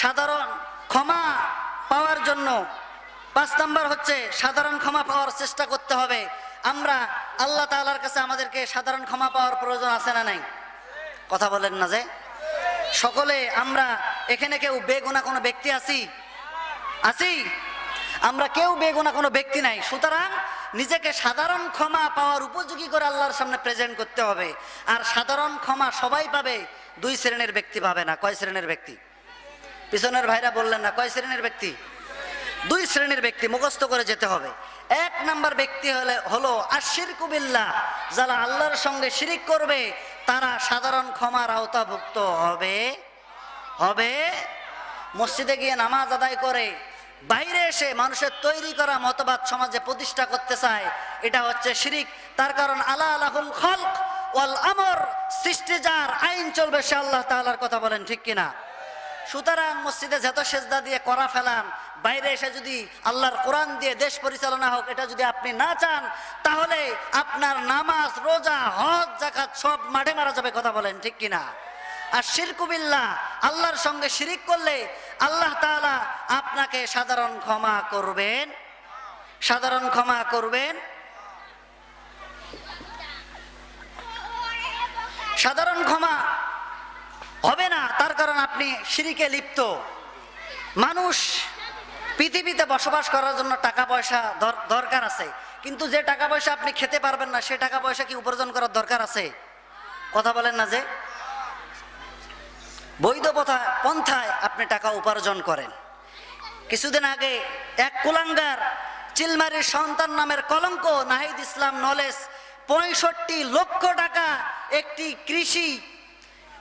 সাধারণ ক্ষমা পাওয়ার জন্য। পাঁচ নাম্বার হচ্ছে সাধারণ ক্ষমা পাওয়ার চেষ্টা করতে হবে। আমরা আল্লাহ তাআলার কাছে আমাদেরকে সাধারণ ক্ষমা পাওয়ার প্রয়োজন আছে না নাই? কথা বলেন না যে। সকলে আমরা এখানে কেউ বেগুনা কোনো ব্যক্তি আছি? আছি? আমরা কেউ বেগুনা কোনো ব্যক্তি নাই। সুতরাং নিজেকে সাধারণ ক্ষমা পাওয়ার উপযোগী করে আল্লাহর সামনে প্রেজেন্ট করতে হবে। আর সাধারণ ক্ষমা সবাই পাবে, দুই শ্রেণির ব্যক্তি পাবে না। কয় শ্রেণির ব্যক্তি? পিছনের ভাইরা বললেন না, কয় শ্রেণির ব্যক্তি? দুই শ্রেণির ব্যক্তি, মুখস্থ করে যেতে হবে। এক নাম্বার ব্যক্তি হলে, হলো আশির কুবিল্লা যারা আল্লাহর সঙ্গে শিরিক করবে, তারা সাধারণ ক্ষমার আওতাভুক্ত হবে। হবে? মসজিদে গিয়ে নামাজ আদায় করে, বাইরে এসে মানুষের তৈরি করা মতবাদ সমাজে প্রতিষ্ঠা করতে চায়, এটা হচ্ছে শিরিক। তার কারণ আলা আলাহুল খলক ওয়াল আমর, সৃষ্টি যার আইন চলবে, সে আল্লাহ তাআলার কথা বলেন, ঠিক কিনা? সুতরাং মসজিদে যত সেজদা দিয়ে করা ফেলান, বাইরে এসে যদি আল্লাহর কোরআন দিয়ে দেশ পরিচালনা হোক, এটা যদি আপনি না চান, তাহলে আপনার নামাজ, রোজা, হজ জাকাত সব মাঠে মারা যাবে কথা বলেন, ঠিক কিনা? আর শিরকুবিল্লা আল্লাহর সঙ্গে শিরিক করলে আল্লাহ তাআলা আপনাকে সাধারণ ক্ষমা করবেন। সাধারণ ক্ষমা করবেন। সাধারণ ক্ষমা হবে না, তার কারণ আপনি সিঁড়িকে লিপ্ত। মানুষ পৃথিবীতে বসবাস করার জন্য টাকা পয়সা দরকার আছে। কিন্তু যে টাকা পয়সা আপনি খেতে পারবেন না, সে টাকা পয়সা কি উপার্জন করার দরকার আছে? কথা বলেন না যে? বৈধ পথা, পন্থায় আপনি টাকা উপার্জন করেন। কিছুদিন আগে এক কুলাঙ্গার চিলমারির সন্তান নামের কলঙ্ক নাহিদ ইসলাম নলেজ পঁয়ষট্টি লক্ষ টাকা একটি কৃষি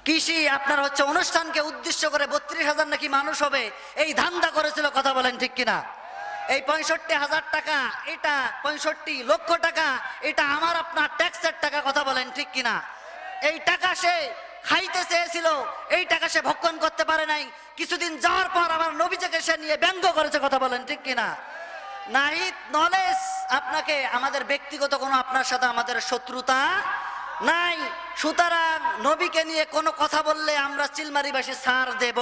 কৃষি আপনার হচ্ছে অনুষ্ঠানকে উদ্দেশ্য করে বত্রিশ হাজার নাকি মানুষ হবে, এই ধান্দা করেছিল, কথা বলেন ঠিক কিনা? এই পঁয়ষট্টি হাজার টাকা, এটা পঁয়ষট্টি লক্ষ টাকা, এটা আমার আপনার ট্যাক্সের টাকা, কথা বলেন ঠিক কিনা? এই টাকা সে খাইতে চেয়েছিল, এই টাকা সে ভক্ষণ করতে পারে নাই, কিছুদিন যাওয়ার পর আমার নবীজাকে সে নিয়ে ব্যঙ্গ করেছে, কথা বলেন ঠিক কিনা? নাহিদ নলেজ আপনাকে, আমাদের ব্যক্তিগত কোনো আপনার সাথে আমাদের শত্রুতা নাই, সুতরাং নবীকে নিয়ে কোনো কথা বললে আমরা চিলমারিবাসী ছাড় দেব।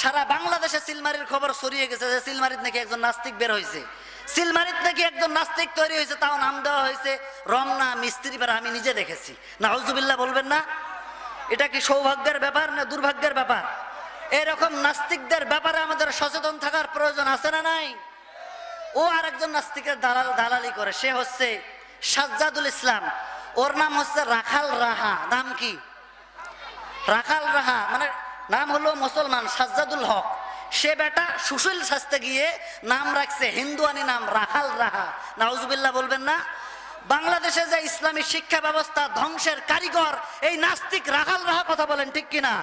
সারা বাংলাদেশে সিলমারির খবর ছড়িয়ে গেছে যে সিলমারিত নাকি একজন নাস্তিক বের হয়েছে। সিলমারিত নাকি একজন নাস্তিক তৈরি হয়েছে, তাও নাম দেওয়া হয়েছে রমনা মিস্ত্রি বেড়া আমি নিজে দেখেছি। না হজুবিল্লাহ বলবেন না? এটা কি সৌভাগ্যের ব্যাপার না দুর্ভাগ্যের ব্যাপার? এরকম নাস্তিকদের ব্যাপারে আমাদের সচেতন থাকার প্রয়োজন আছে না নাই? ও আরেকজন নাস্তিকের দালাল দালালি করে, সে হচ্ছে সাজ্জাদুল ইসলাম। ওর নাম হচ্ছে রাখাল রাহা। নাম কি? রাখাল রাহা মানে নাম হলো মুসলমান সাজ্জাদুল হক। সে বেটা সুশীল শাস্তে গিয়ে নাম রাখছে হিন্দুয়ানি নাম রাখাল রাহা। নাউজুবিল্লাহ বলবেন না। বাংলাদেশে যে ইসলামী শিক্ষা ব্যবস্থা ধ্বংসের কারিগর, এই নাস্তিক রাখাল রাহা কথা বলেন ঠিক কিনা?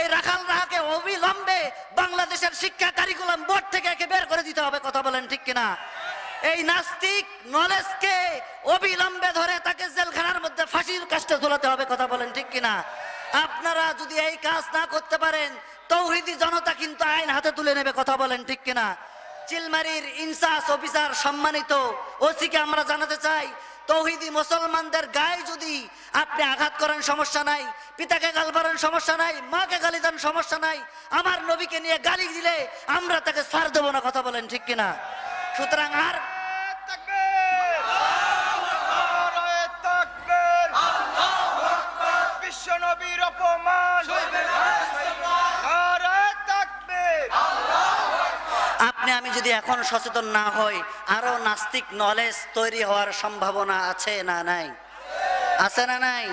এই রাখাল রাহাকে অবিলম্বে বাংলাদেশের শিক্ষা কারিকুলাম বোর্ড থেকে একে বের করে দিতে হবে কথা বলেন ঠিক কিনা? এই নাস্তিক নলেজকে অবিলম্বে ধরে তাকে জেলখানার মধ্যে ফাঁসির কাজটা ঝোলাতে হবে, কথা বলেন ঠিক কিনা? আপনারা যদি এই কাজ না করতে পারেন, তৌহিদি জনতা কিন্তু আইন হাতে তুলে নেবে, কথা বলেন ঠিক কিনা? চিলমারির ইনসাস অফিসার সম্মানিত ওসিকে আমরা জানাতে চাই, তৌহিদি মুসলমানদের গায়ে যদি আপনি আঘাত করেন সমস্যা নাই, পিতাকে গাল পারেন সমস্যা নাই, মাকে গালি দেন সমস্যা নাই, আমার নবীকে নিয়ে গালি দিলে আমরা তাকে সার দেবো না, কথা বলেন ঠিক কিনা? সুতরাং আর বিশ্বনবীর অপমান আপনি আমি যদি এখন সচেতন না হই, আরও নাস্তিক নলেজ তৈরি হওয়ার সম্ভাবনা আছে না নাই? আছে না নাই?